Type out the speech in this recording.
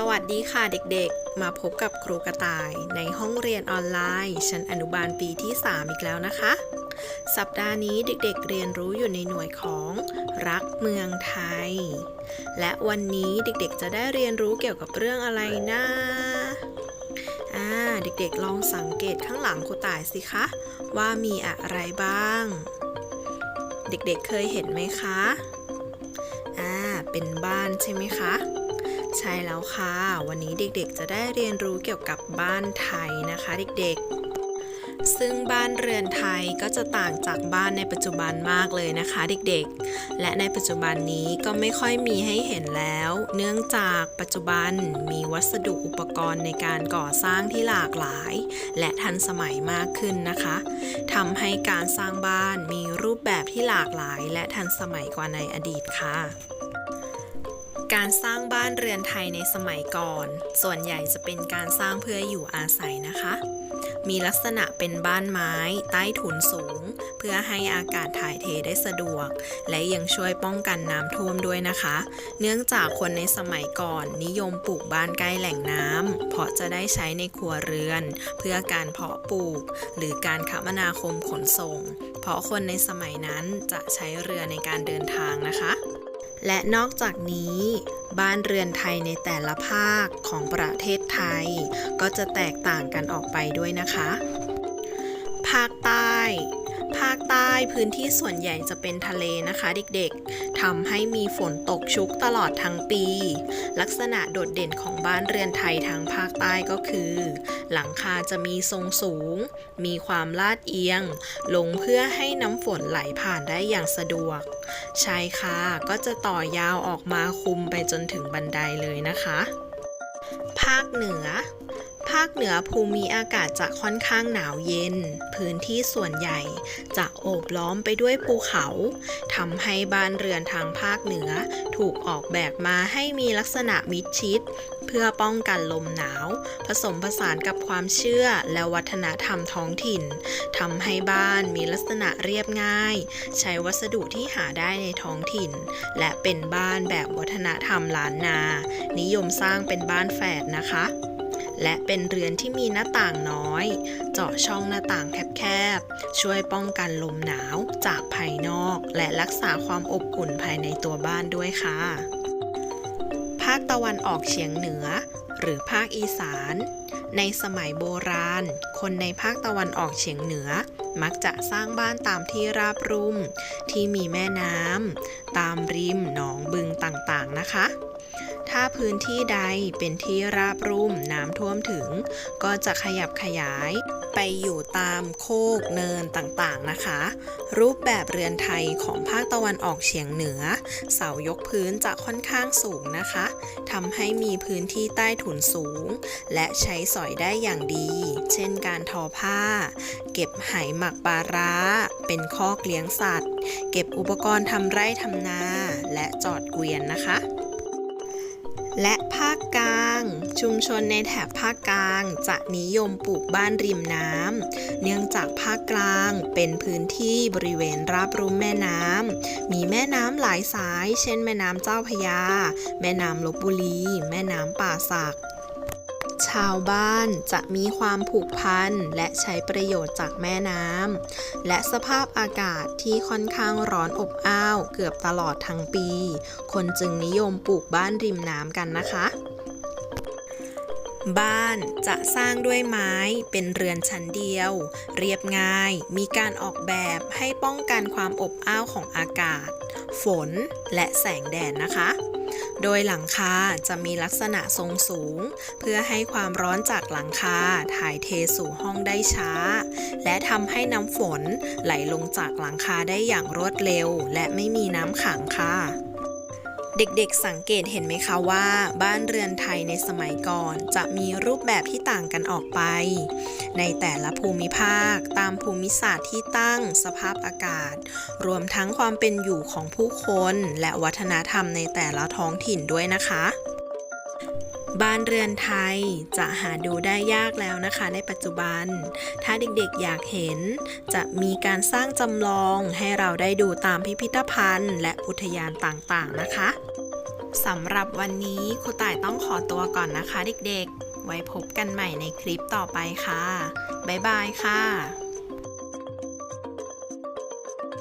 สวัสดีค่ะเด็กๆ มาพบกับครูกระต่ายในห้องเรียนออนไลน์ ชั้นอนุบาลปีที่ 3 อีกแล้วนะคะ สัปดาห์นี้เด็กๆเรียนรู้อยู่ในหน่วยของรักเมืองไทย และวันนี้เด็กๆจะได้เรียนรู้เกี่ยวกับเรื่องอะไรนะอ่าเด็กๆลองสังเกตข้างหลังครูต่ายสิคะ ว่ามีอะไรบ้าง เด็กๆเคยเห็นไหมคะอ่าเป็นบ้านใช่ไหมคะ ช่แล้วค่ะ วันนี้เด็กๆ จะได้เรียนรู้เกี่ยวกับบ้านไทยนะคะเด็กๆ ซึ่งบ้านเรือนไทยก็จะต่างจากบ้านในปัจจุบันมากเลยนะคะเด็กๆ และในปัจจุบันนี้ก็ไม่ค่อยมีให้เห็นแล้ว เนื่องจากปัจจุบันมีวัสดุอุปกรณ์ในการก่อสร้างที่หลากหลาย และทันสมัยมากขึ้นนะคะทำให้การสร้างบ้านมีรูปแบบที่หลากหลาย และทันสมัยกว่าในอดีตค่ะ การสร้างบ้านเรือนไทยในสมัยก่อน ส่วนใหญ่จะเป็นการสร้างเพื่ออยู่อาศัยนะคะ มีลักษณะเป็นบ้านไม้ ใต้ถุนสูง เพื่อให้อากาศถ่ายเทได้สะดวก และยังช่วยป้องกันน้ำท่วมด้วยนะคะ เนื่องจากคนในสมัยก่อนนิยมปลูกบ้านใกล้แหล่งน้ำเพราะจะได้ใช้ในครัวเรือน เพื่อการเพาะปลูก หรือการคมนาคมขนส่ง เพราะคนในสมัยนั้นจะใช้เรือในการเดินทางนะคะ และนอกจากนี้ บ้านเรือนไทยในแต่ละภาคของประเทศไทย ก็จะแตกต่างกันออกไปด้วยนะคะ ภาคใต้ ภาคใต้พื้นที่ส่วนใหญ่จะเป็นทะเลนะคะเด็กๆทำให้มีฝนตกชุกตลอดทั้งปี ลักษณะโดดเด่นของบ้านเรือนไทยทางภาคใต้ก็คือ หลังคาจะมีทรงสูง มีความลาดเอียง ลงเพื่อให้น้ำฝนไหลผ่านได้อย่างสะดวก ใช่ค่ะ ก็จะต่อยาวออกมาคุมไปจนถึงบันไดเลยนะคะ ภาคเหนือ ภาคเหนือภูมิอากาศจะค่อนข้างหนาวเย็น พื้นที่ส่วนใหญ่จะโอบล้อมไปด้วยภูเขาทำให้บ้านเรือนทางภาคเหนือ ถูกออกแบบมาให้มีลักษณะมิดชิด เพื่อป้องกันลมหนาว ผสมผสานกับความเชื่อและวัฒนธรรมท้องถิ่นทำให้บ้านมีลักษณะเรียบง่าย ใช้วัสดุที่หาได้ในท้องถิ่น และเป็นบ้านแบบวัฒนธรรมล้านนา นิยมสร้างเป็นบ้านแฝดนะคะและเป็นเรือนที่มีหน้าต่างน้อย เจาะช่องหน้าต่างแคบๆ ช่วยป้องกันลมหนาวจากภายนอก และรักษาความอบอุ่นภายในตัวบ้านด้วยค่ะ ภาคตะวันออกเฉียงเหนือ หรือภาคอีสาน ในสมัยโบราณ คนในภาคตะวันออกเฉียงเหนือ มักจะสร้างบ้านตามที่ราบรุ่ม ที่มีแม่น้ำตามริมหนองบึงต่างๆนะคะ ถ้าพื้นที่ใดเป็นที่ราบรุ่มน้ำท่วมถึง ก็จะขยับขยายไปอยู่ตามโคกเนินต่างๆนะคะ รูปแบบเรือนไทยของภาคตะวันออกเฉียงเหนือ เสายกพื้นจะค่อนข้างสูงนะคะทำให้มีพื้นที่ใต้ถุนสูง และใช้สอยได้อย่างดี เช่นการทอผ้า เก็บไหหมักปลาร้า เป็นคอกเลี้ยงสัตว์ เก็บอุปกรณ์ทำไร่ทำนา และจอดเกวียนนะคะ และภาคกลาง ชุมชนในแถบภาคกลาง จะนิยมปลูกบ้านริมน้ำเนื่องจากภาคกลางเป็นพื้นที่บริเวณราบรุ่มแม่น้ำมีแม่น้ำหลายสาย เช่น แม่น้ำเจ้าพยา แม่น้ำลบบุรี แม่น้ำป่าสักาวบ้านจะมีความผูกพันและใช้ประโยชน์จากแม่น้ำและสภาพอากาศที่ค่อนข้างร้อนอบอ้าวเกือบตลอดทั้งปี คนจึงนิยมปลูกบ้านริมน้ำกันนะคะบ้านจะสร้างด้วยไม้เป็นเรือนชั้นเดียว เรียบง่าย มีการออกแบบให้ป้องกันความอบอ้าวของอากาศ ฝนและแสงแดดนะคะ โดยหลังคาจะมีลักษณะทรงสูง เพื่อให้ความร้อนจากหลังคาถ่ายเทสู่ห้องได้ช้า และทำให้น้ำฝนไหลลงจากหลังคาได้อย่างรวดเร็ว และไม่มีน้ำขังค่ะ เด็กๆสังเกตเห็นไหมคะว่าบ้านเรือนไทยในสมัยก่อนจะมีรูปแบบที่ต่างกันออกไป ในแต่ละภูมิภาคตามภูมิศาสตร์ที่ตั้งสภาพอากาศ รวมทั้งความเป็นอยู่ของผู้คนและวัฒนธรรมในแต่ละท้องถิ่นด้วยนะคะ บ้านเรือนไทยจะหาดูได้ยากแล้วนะคะ ในปัจจุบัน ถ้าเด็กๆอยากเห็น จะมีการสร้างจำลองให้เราได้ดูตามพิพิธภัณฑ์ และอุทยานต่างๆนะคะสำหรับวันนี้ครูต่ายต้องขอตัวก่อนนะคะ เด็กๆ ไว้พบกันใหม่ในคลิปต่อไปค่ะ บ๊ายบายค่ะ